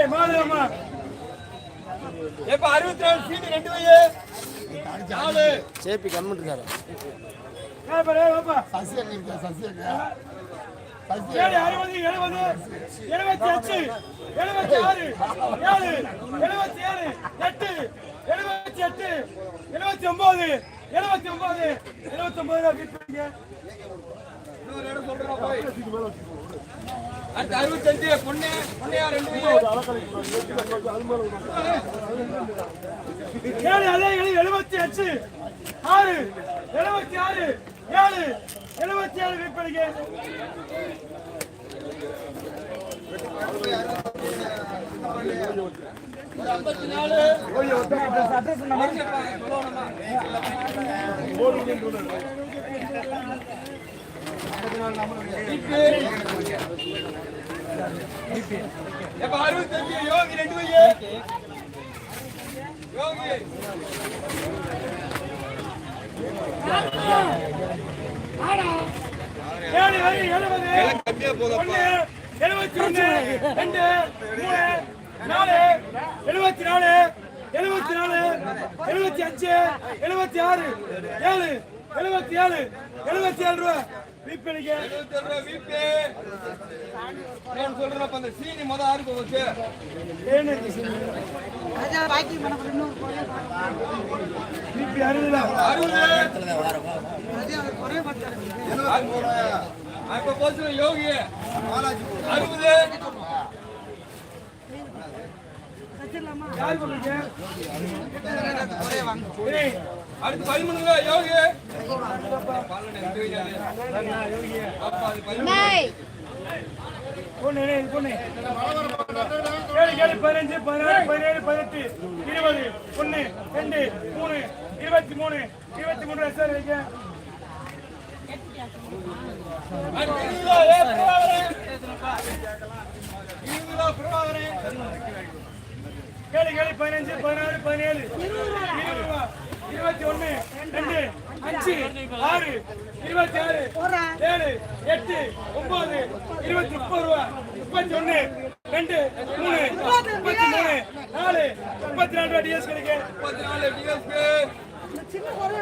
எப்ப அறுபத்தி நாலு சீட்டு ரெண்டு வையே நாலு. சேபி இருக்காரு ஏழு அறுபது எழுபது எழுபத்தி அஞ்சு எழுபத்தி ஆறு ஏழு எழுபத்தி ஏழு. எட்டு எழுபத்தி எட்டு. எழுபத்தி ஒன்பது எழுபத்தி ஒன்பது எழுபத்தி ஒன்பது அடுத்து அறுபத்தஞ்சு பொண்ணு பொண்ணையா ரெண்டு ஏழு அதே ஏழு எழுபத்தி அச்சு ஆறு எழுபத்தி ஆறு ஏழு எழுபத்தி ஏழு விற்பனைக்கு ஐம்பத்தி நாலு எப்ப அறுபத்தஞ்சு யோகி ரெண்டு வையே யோகி ஏழு வரி எழுபது ஒண்ணு எழுபத்தி ஒன்று ரெண்டு மூணு நாலு எழுபத்தி நாலு எழுபத்தி நாலு எழுபத்தி அஞ்சு எழுபத்தி ஆறு ஏழு எழுபத்தி ஏழு எழுபத்தி ஏழு ரூபா விற்பனைக்கு நான் சொல்றேன் அந்த சீனி முத ஆறு போச்சு விற்பி அறுபது. அறுபது அப்ப போச்சு யோகி அறுபது. யார் பண்ணுங்க அடுத்து பதிமூணு ரூபா யோகி பதினஞ்சு பதினாறு பதினேழு பதினெட்டு இருபது. ஒன்று ரெண்டு மூணு இருபத்தி மூணு இருபத்தி மூணு சார். ஏழு ஏழு பதினஞ்சு பதினாறு பதினேழு. இருபது ரூபா. இருபத்தி ஒண்ணு ரெண்டு அஞ்சு ஆறு இருபத்தி ஆறு ஏழு எட்டு ஒன்பது இருபத்தி முப்பது ரூபா. முப்பத்தி ஒண்ணு ரெண்டு மூணு முப்பத்தி மூணு நாலு முப்பத்தி நாலு ரூபா டிஎஸ் கிடைக்கு முப்பத்தி நாலு டிஎஸ்க்கு பாரு.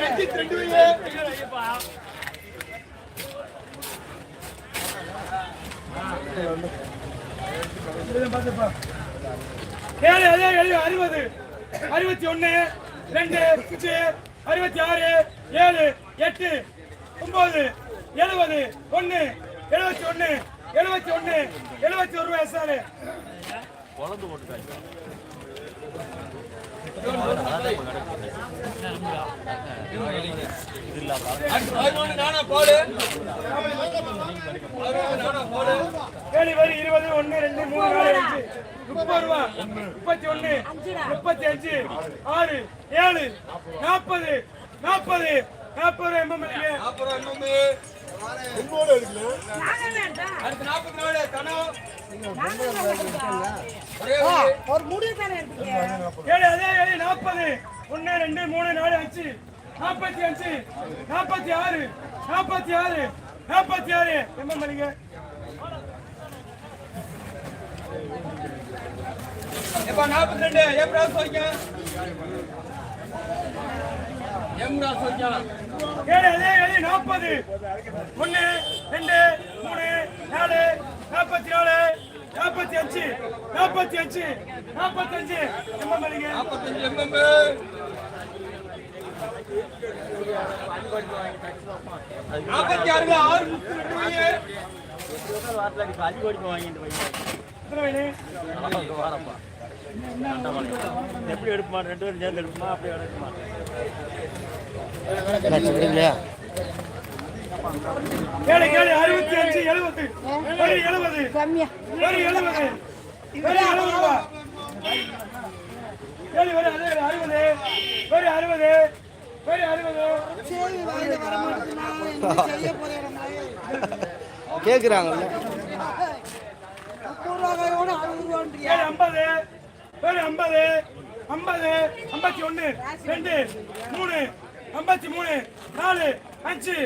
ரஞ்சித் ரெண்டு ஏழு அதே ஏழு அறுபது. அறுபத்தி ஒண்ணு ரெண்டு அஞ்சு அறுபத்தி ஆறு ஏழு எட்டு ஒன்பது எழுபது ஒண்ணு எழுபத்தி ஒண்ணு எழுபத்தி ஒண்ணு எழுபத்தி ஒரு ரூபாய் சார் ஏழு ஒண்ணு ரெண்டு மூணு நாலு அஞ்சு. முப்பது ரூபா. முப்பத்தி ஒண்ணு முப்பத்தி அஞ்சு ஆறு ஏழு நாற்பது நாற்பது நாற்பது எண்பது மணிக்கு அடுத்து நாற்பத்தி நாலு கணம் ஒரு முடிவு தானே இருக்கீங்க ஏழு அதே ஏழு நாற்பது ஒன்று ரெண்டு மூணு நாலு அஞ்சு. நாற்பத்தி அஞ்சு நாற்பத்தி ஆறு நாற்பத்தி ஆறு நாற்பத்தி ஆறு எண்பது மணிக்கு எப்பா நாற்பத்தி ரெண்டு எப்படா சொல்லிக்க அதே ஏழு நாற்பது ஒன்று ரெண்டு மூணு நாலு நாற்பத்தி நாலு நாற்பத்தி அஞ்சு நாற்பத்தி அஞ்சு நாற்பத்தஞ்சு எண்பது மணிக்கு நாற்பத்தஞ்சு எண்பது நாற்பத்தி ஆறுல ஆறு முப்பது ரெண்டு மணி எத்தனை மணி எப்படி எடுப்பா ரெண்டு பேரும் சேர்ந்து எடுப்பா அப்படி எடுப்பா ஏழு ஏழு அறுபத்தி அஞ்சு எழுபது ஒரு எழுபது கம்மியா ஒரு எழுபது ஒரு எழுபது ரூபா ஏழு ஒரு அறுபது ஒரு அறுபது ஒரு அறுபது சரி ஐம்பது ஒரு ஐம்பது ஐம்பது ஐம்பத்தி ஒன்று ரெண்டு மூணு ஐம்பத்தி மூணு நாலு அஞ்சு.